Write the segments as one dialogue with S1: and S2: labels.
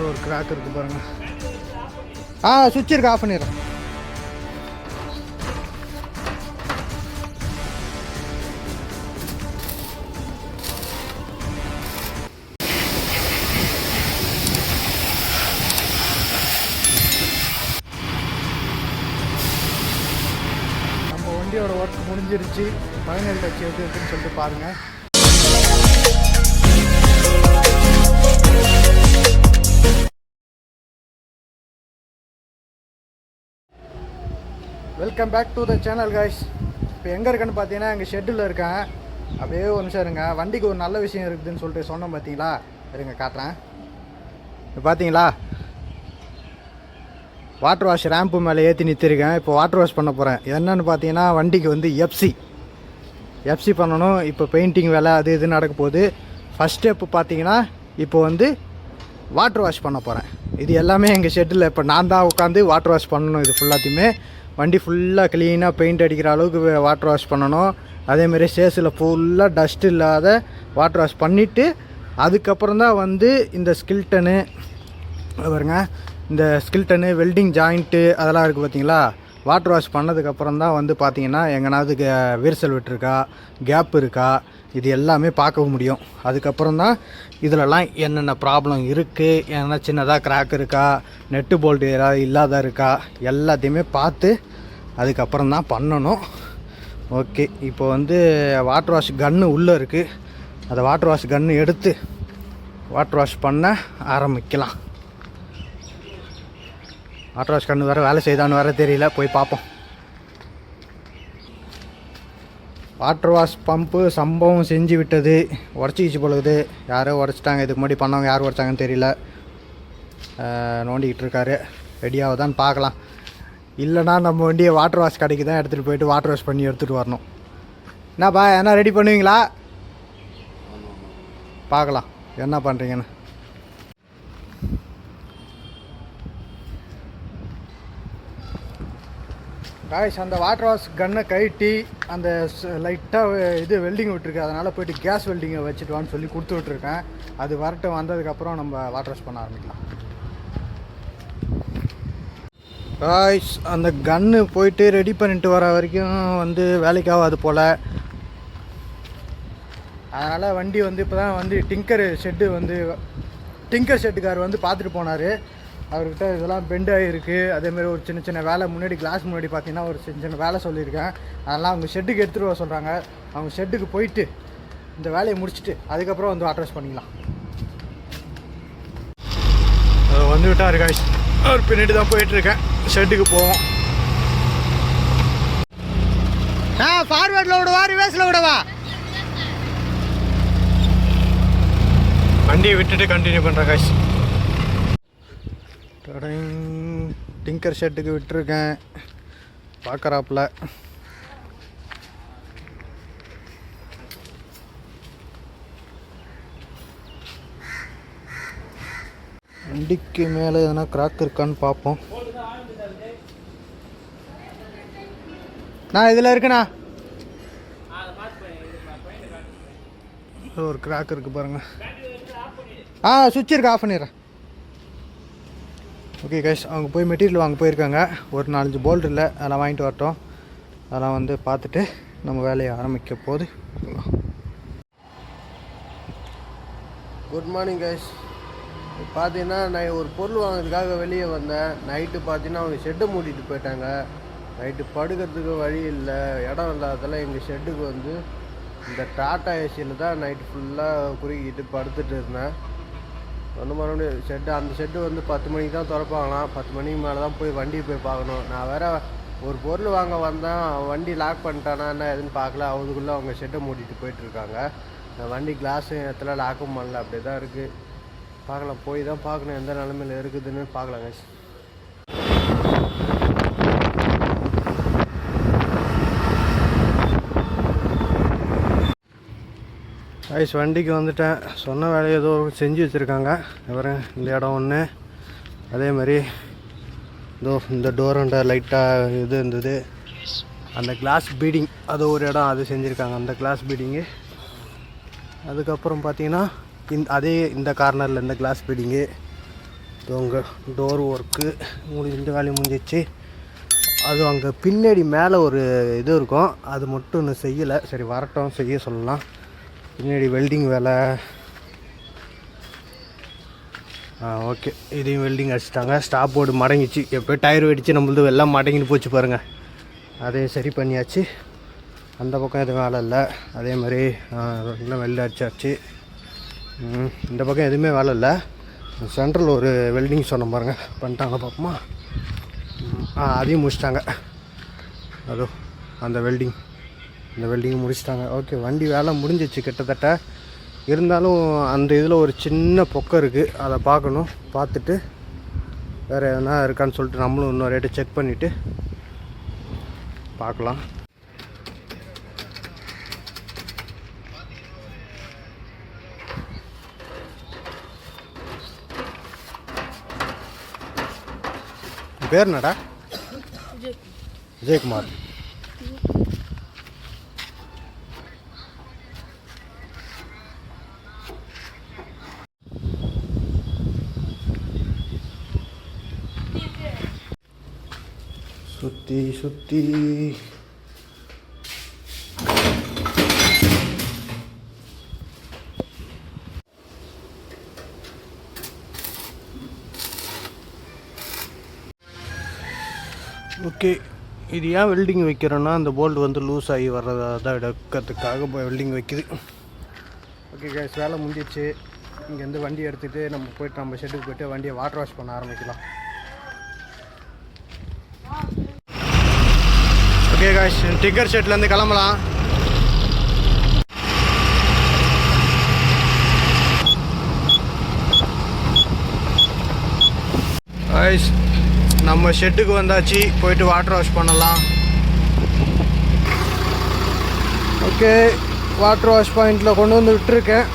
S1: ஒரு கிராக் இருக்கு பாருங்க. ஆ சுவிட்ச் இருக்கு ஆஃப் பண்ணிடுறேன். நம்ம வண்டியோட ஒர்க் முடிஞ்சிருச்சு. ஃபைனல் டச் எப்படி இருக்குன்னு சொல்லிட்டு பாருங்கள் welcome back to the channel guys இப்போ எங்கே இருக்கேன்னு பார்த்தீங்கன்னா எங்கள் ஷெட்டில் இருக்கேன். அப்படியே ஒரு நிமிஷம் இருங்க. வண்டிக்கு ஒரு நல்ல விஷயம் இருக்குதுன்னு சொல்லிட்டு சொன்னோம் பார்த்தீங்களா இருங்க காட்டுறேன். இப்போ பார்த்தீங்களா வாட்டர் வாஷ் ரேம்ப்பு மேலே ஏற்றி நிறுத்திருக்கேன். இப்போ வாட்டர் வாஷ் பண்ண போகிறேன் என்னென்னு பார்த்தீங்கன்னா வண்டிக்கு வந்து எஃப்சி எஃப்சி பண்ணணும். இப்போ பெயிண்டிங் வேலை அது இது நடக்க போகுது. ஃபஸ்ட் ஸ்டெப்பு பார்த்தீங்கன்னா இப்போ வந்து வாட்டர் வாஷ் பண்ண போகிறேன் இது எல்லாமே எங்கள் ஷெட்டில் இப்போ நான் தான் உட்காந்து வாட்டர் வாஷ் பண்ணணும். இது ஃபுல்லாத்தையுமே வண்டி ஃபுல்லாக க்ளீனாக பெயிண்ட் அடிக்கிற அளவுக்கு வாட்டர் வாஷ் பண்ணணும். அதேமாரி சேஸில் ஃபுல்லாக டஸ்ட் இல்லாத வாட்டர் வாஷ் பண்ணிவிட்டு அதுக்கப்புறம் தான் வந்து இந்த ஸ்கில்டனு பாருங்க இந்த ஸ்கில்டனு வெல்டிங் ஜாயிண்ட்டு அதெல்லாம் இருக்குது பார்த்தீங்களா வாட்டர் வாஷ் பண்ணதுக்கப்புறம் தான் வந்து பார்த்தீங்கன்னா எங்கனாவது கே- விரிசல் விட்டுருக்கா கேப் இருக்கா இது எல்லாமே பார்க்க முடியும். அதுக்கப்புறம் தான் இதிலலாம் என்னென்ன ப்ராப்ளம் இருக்குது ஏன்னா சின்னதாக கிராக் இருக்கா நெட்டு போல்ட்டு ஏதாவது இல்லாத இருக்கா எல்லாத்தையுமே பார்த்து அதுக்கப்புறம் தான் பண்ணணும். ஓகே இப்போ வந்து வாட்டர் வாஷ் கன்று உள்ளே இருக்குது அந்த வாட்டர் வாஷ் கன்று எடுத்து வாட்டர் வாஷ் பண்ண ஆரம்பிக்கலாம். வாட்டர் வாஷ் கன்று வேறு வேலை செய்தான்னு வேறு தெரியல போய் பார்ப்போம். வாட்டர் வாஷ் பம்பு சம்பவம் செஞ்சு விட்டது உடச்சிக்கிச்சு பொழுது. யாரோ உடச்சிட்டாங்க. இதுக்கு முன்னாடி பண்ணவங்க யார் உடச்சாங்கன்னு தெரியல. நோண்டிக்கிட்டு இருக்காரு. ரெடியாகுதான்னு பார்க்கலாம். இல்லைனா நம்ம வண்டியை வாட்டர் வாஷ் கடைக்கு தான் எடுத்துகிட்டு போயிட்டு வாட்டர் வாஷ் பண்ணி எடுத்துகிட்டு வரணும். என்னப்பா என்ன ரெடி பண்ணுவீங்களா? பார்க்கலாம். என்ன பண்ணுறீங்கன்னு காய்ஸ் அந்த வாட்டர் வாஷ் கன்னை கழட்டி அந்த லைட்டாக இது வெல்டிங் விட்டுருக்கு. அதனால் போயிட்டு கேஸ் வெல்டிங்கை வச்சுட்டு வான்னு சொல்லி கொடுத்து விட்ருக்கேன் அது வரட்டும் வந்ததுக்கப்புறம் நம்ம வாட்டர் வாஷ் பண்ண ஆரம்பிக்கலாம். காய்ஸ் அந்த கன்று போயிட்டு ரெடி பண்ணிட்டு வர வரைக்கும் வந்து வேலைக்கு ஆகாது போல். அதனால் வண்டி வந்து இப்போ தான் வந்து டிங்கர் ஷெட்டு வந்து டிங்கர் ஷெட்டுக்கார் வந்து பார்த்துட்டு போனார். அவர்கிட்ட இதெல்லாம் பெண்ட் ஆகிருக்கு அதேமாரி ஒரு சின்ன சின்ன வேலை முன்னாடி கிளாஸ் முன்னாடி பார்த்தீங்கன்னா ஒரு சின்ன சின்ன வேலை சொல்லியிருக்கேன். அதெல்லாம் அவங்க ஷெட்டுக்கு எடுத்துகிட்டு வர சொல்கிறாங்க அவங்க ஷெட்டுக்கு போயிட்டு இந்த வேலையை முடிச்சுட்டு அதுக்கப்புறம் வந்து அட்ரஸ் பண்ணிக்கலாம். வந்து விட்டார் காய்ஸ் அவர் பின்னாடி தான் போயிட்டுருக்கேன். ஷெட்டுக்கு போவோம். ஆ ஃபார்வேர்டில் விடவா ரிவர்ஸில் விடவா? வண்டியை விட்டுட்டு கண்டினியூ பண்ணுறேன் காய்ஸ் டிங்கர் ஷெட்டுக்கு விட்டுருக்கேன். பார்க்குறாப்புல வண்டிக்கு மேலே எதனா கிராக் இருக்கான்னு பார்ப்போம் நான் இதில் இருக்கேண்ணா. ஒரு கிராக் இருக்கு பாருங்க. ஆ சுவிட்ச் இருக்கு ஆஃப் பண்ணிடுறேன். ஓகே கைஸ் அவங்க போய் மெட்டீரியல் வாங்க போயிருக்காங்க. ஒரு நாலஞ்சு போல்ட் இல்லை அதெல்லாம் வாங்கிட்டு வரட்டும். அதெல்லாம் வந்து பார்த்துட்டு நம்ம வேலையை ஆரம்பிக்க போது
S2: குட் மார்னிங் கைஸ் பார்த்தீங்கன்னா நான் ஒரு பொருள் வாங்கிறதுக்காக வெளியே வந்தேன். நைட்டு பார்த்தீங்கன்னா அவங்க ஷெட்டை மூடிட்டு போயிட்டாங்க. நைட்டு படுக்கிறதுக்கு வழி இல்லை. இடம் இல்லாததால் எங்கள் ஷெட்டுக்கு வந்து இந்த டாட்டா ஏசியில் தான் நைட்டு ஃபுல்லாக குறுக்கிட்டு படுத்துட்டு இருந்தேன். ஒன்றும் பண்ண முடியாது ஷெட்டு அந்த ஷெட்டு வந்து பத்து மணிக்கு தான் திறப்பாங்களாம். பத்து மணிக்கு மேலே தான் போய் வண்டி போய் பார்க்கணும். நான் வேற ஒரு பொருள் வாங்க வந்தேன் வண்டி லாக் பண்ணிட்டானா என்ன எதுன்னு பார்க்கல. அவதுக்குள்ளே அவங்க ஷெட்டை மூடிட்டு போயிட்டுருக்காங்க வண்டி கிளாஸும் இடத்துல லாக்கும் பண்ணல. அப்படியே தான் இருக்குது பார்க்கலாம். போய் தான் பார்க்கணும். எந்த நிலமையில இருக்குதுன்னு பார்க்கலாம்
S1: ஐஸ் வண்டிக்கு வந்துட்டேன். சொன்ன வேலையை ஏதோ செஞ்சு வச்சுருக்காங்க. இவரும் இந்த இடம் ஒன்று அதே மாதிரி இதோ இந்த டோரண்ட லைட்டாக இது இருந்தது. அந்த கிளாஸ் பீடிங் அது ஒரு இடம் அது செஞ்சுருக்காங்க. அந்த கிளாஸ் பீடிங்கு அதுக்கப்புறம் பார்த்தீங்கன்னா இந்த அதே இந்த கார்னரில் இந்த கிளாஸ் பீடிங்கு
S2: உங்கள் டோர் ஒர்க்கு உங்களுக்கு இந்த வேலையும் முடிஞ்சிச்சு அது அங்கே பின்னாடி மேலே ஒரு இது இருக்கும். அது மட்டும் இன்னும் செய்யலை. சரி வரட்டும் செய்ய சொல்லலாம். பின்னாடி வெல்டிங் வேலை. ஆ ஓகே இதையும் வெல்டிங் அடிச்சிட்டாங்க. ஸ்டாப் போர்டு மடங்கிச்சு எப்போ டயர் வெடிச்சு நம்மளது எல்லாம் மடங்கிட்டு போச்சு பாருங்கள் அதையும் சரி பண்ணியாச்சு. அந்த பக்கம் எதுவும் வேலை இல்லை. அதே மாதிரி எல்லாம் வெல்டு அடிச்சாச்சு. இந்த பக்கம் எதுவுமே வேலை இல்லை. சென்ட்ரல் ஒரு வெல்டிங் சொன்ன பாருங்கள் பண்ணிட்டாங்க பார்ப்போமா? ஆ அதையும் முடிச்சிட்டாங்க. அதோ அந்த வெல்டிங் அந்த வெல்டிங் முடிச்சிட்டாங்க. ஓகே வண்டி வேலை முடிஞ்சிச்சு கிட்டத்தட்ட. இருந்தாலும் அந்த இதில் ஒரு சின்ன பொக்கம் இருக்குது அதை பார்க்கணும். பார்த்துட்டு வேறு எதனா இருக்கான்னு சொல்லிட்டு நம்மளும் இன்னொரு ரேட்டு செக் பண்ணிவிட்டு பார்க்கலாம். பேர் என்னடா? விஜயகுமார். சுற்றி சுற்றி ஓகே இது ஏன் வெல்டிங் வைக்கிறோன்னா அந்த போல்ட் வந்து லூஸ் ஆகி வர்றதா தான் எடுக்கிறதுக்காக வெல்டிங் வைக்குது. ஓகே கேஸ் வேலை முடிஞ்சிச்சு. இங்கேருந்து வண்டி எடுத்துகிட்டு நம்ம போயிட்டு நம்ம ஷெட்டுக்கு போயிட்டு வண்டியை வாட்டர் வாஷ் பண்ண ஆரம்பிக்கலாம். ஓகே காஷ் டிக்கர் ஷெட்லேருந்து கிளம்பலாம். காய்ஸ் நம்ம ஷெட்டுக்கு வந்தாச்சு. போயிட்டு வாட்டர் வாஷ் பண்ணலாம். ஓகே வாட்டர் வாஷ் பாயிண்டில் கொண்டு வந்து விட்டுருக்கேன்.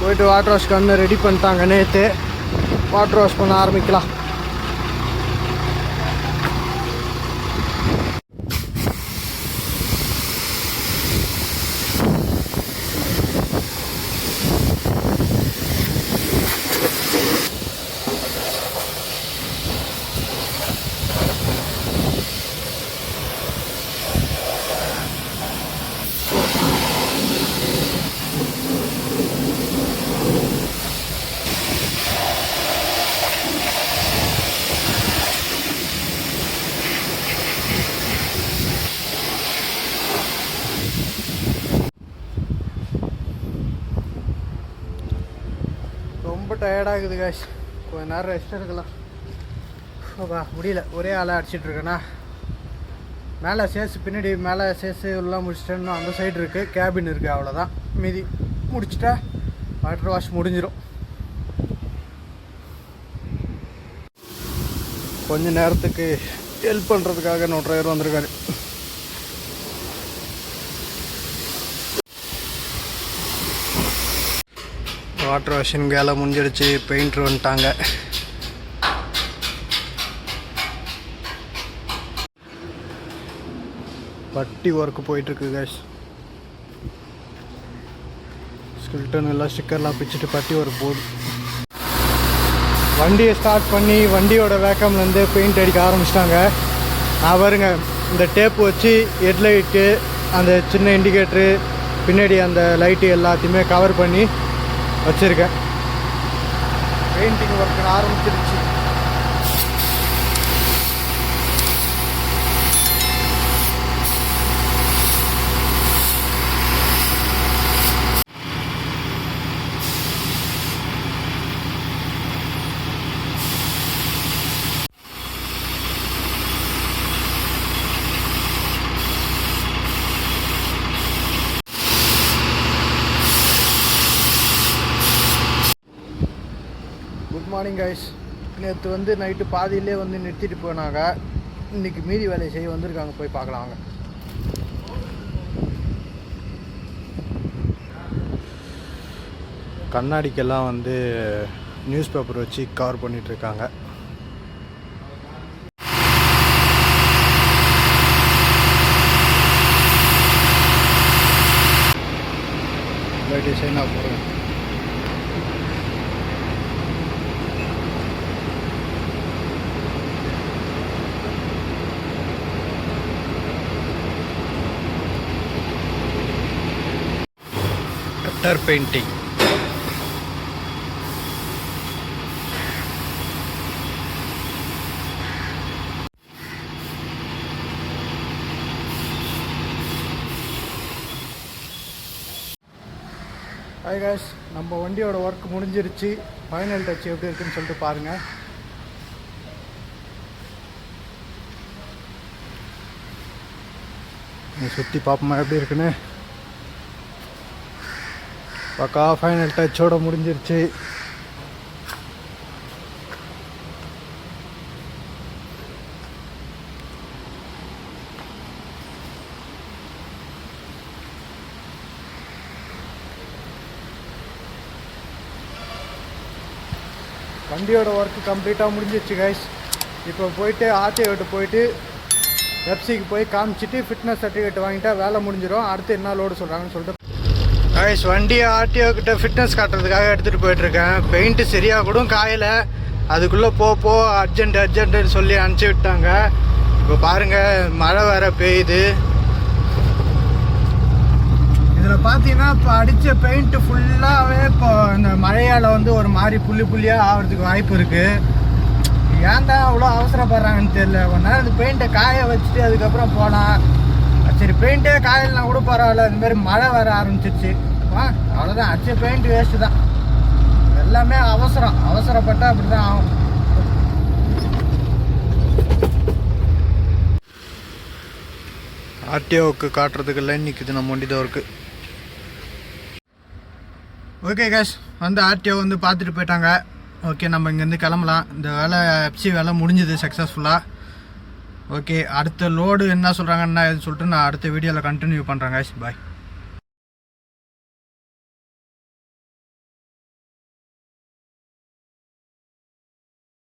S2: போயிட்டு வாட்டர் வாஷ் கண்ணு ரெடி பண்ணிட்டாங்க நேற்று வாட்டர் வாஷ் பண்ண ஆரம்பிக்கலாம். ஆகுது காஷ் கொஞ்ச நேரம் ரெஸ்ட் எடுக்கலாம். அப்பா முடியல. ஒரே ஆளாக அடிச்சிட்ருக்கேண்ணா மேலே சேஸ் பின்னாடி மேலே சேஸ் எல்லாம் முடிச்சிட்டேன்னு அந்த சைடு இருக்குது கேபின் இருக்குது அவ்வளோதான் மீதி முடிச்சிட்டா வாட்டர் வாஷ் முடிஞ்சிடும் கொஞ்ச நேரத்துக்கு ஹெல்ப் பண்ணுறதுக்காக இன்னொரு டிரைவர் வந்திருக்காரு. வாட்டர் வாஷிங் வேலை முடிஞ்சிடுச்சு பெயிண்டர் வந்துட்டாங்க பட்டி ஒர்க்கு போயிட்டுருக்கு கேஷ் ஸ்கில்டன் எல்லாம் ஸ்டிக்கர்லாம் பிச்சுட்டு பட்டி ஒர்க் போர்டு வண்டியை ஸ்டார்ட் பண்ணி வண்டியோட வேக்கம்லேருந்து பெயிண்ட் அடிக்க ஆரம்பிச்சிட்டாங்க. நான் பாருங்க இந்த டேப் வச்சு ஹெட்லைட்டு அந்த சின்ன இண்டிகேட்ரு பின்னாடி அந்த லைட்டு எல்லாத்தையுமே கவர் பண்ணி வச்சுருக்கேன். பெயிண்டிங் ஒர்க் ஆரம்பிச்சிருச்சு. மார்னிங் கைஸ் நேற்று வந்து நைட்டு பாதியிலே வந்து நிறுத்திட்டு போனாங்க. இன்னைக்கு மீதி வேலையை செய்ய வந்திருக்காங்க. போய் பார்க்கலாம் கண்ணாடிக்கெல்லாம் வந்து நியூஸ் பேப்பர் வச்சு கவர் பண்ணிட்டு இருக்காங்க. டிசைனாக போகிறேன்
S1: வாட்டர் பெயிண்டிங் ஹாய் காய்ஸ் நம்ம வண்டியோட ஒர்க் முடிஞ்சிருச்சு. ஃபைனல் டச் எப்படி இருக்குன்னு சொல்லிட்டு பாருங்கள் சுற்றி பார்ப்போமா எப்படி இருக்குன்னு? பக்கா ஃபைனல் டச்சோட முடிஞ்சிருச்சு. வண்டியோட ஒர்க் கம்ப்ளீட்டாக முடிஞ்சிருச்சு கைஸ் இப்போ போயிட்டு ஆர்டிஓட்டு போயிட்டு எஃப்சிக்கு போய் காமிச்சிட்டு ஃபிட்னஸ் சர்டிஃபிகேட் வாங்கிட்டா வேலை முடிஞ்சிடும் அடுத்து என்ன லோடு சொல்கிறாங்கன்னு சொல்லிட்டு காய்ஸ் வண்டி ஆர்டிஓ கிட்ட ஃபிட்னஸ் காட்டுறதுக்காக எடுத்துகிட்டு போயிட்டுருக்கேன். பெயிண்ட்டு சரியாக கூட காயலை. அதுக்குள்ளே போப்போ அர்ஜென்ட் அர்ஜென்ட்டுன்னு சொல்லி அனுப்பிச்சி விட்டாங்க. இப்போ பாருங்கள் மழை வேற பெய்யுது. இதில் பார்த்தீங்கன்னா இப்போ அடித்த பெயிண்ட்டு ஃபுல்லாகவே இப்போ இந்த மழையால் வந்து ஒரு மாதிரி புள்ளி புள்ளியாக ஆகிறதுக்கு வாய்ப்பு இருக்குது ஏன் தான் அவ்வளோ அவசரப்படுறாங்கன்னு தெரியல. கொஞ்ச நேரம் இந்த பெயிண்ட்டை காய வச்சுட்டு அதுக்கப்புறம் போகலாம் சரி பெயிண்ட்டே காயலைனா கூட பரவாயில்ல. இந்த மாதிரி மழை வர ஆரம்பிச்சிருச்சு. ஆ அவ்வளோதான் அடிச்ச பெயிண்ட் வேஸ்ட்டு தான். எல்லாமே அவசரம். அவசரப்பட்டால் அப்படி தான் ஆகும். ஆர்டிஓவுக்கு காட்டுறதுக்கு நிற்குது நம்ம வண்டி தான் இருக்குது ஓகே கேஷ் வந்து ஆர்டிஓ வந்து பார்த்துட்டு போயிட்டாங்க. ஓகே நம்ம இங்கேருந்து கிளம்பலாம். இந்த வேலை எஃப்சி வேலை முடிஞ்சுது சக்ஸஸ்ஃபுல்லாக ஓகே அடுத்த லோடு என்ன சொல்கிறாங்கன்னா சொல்லிட்டு நான் அடுத்த வீடியோவில் கண்டினியூ பண்ணுறேன் காய்ஸ் பாய்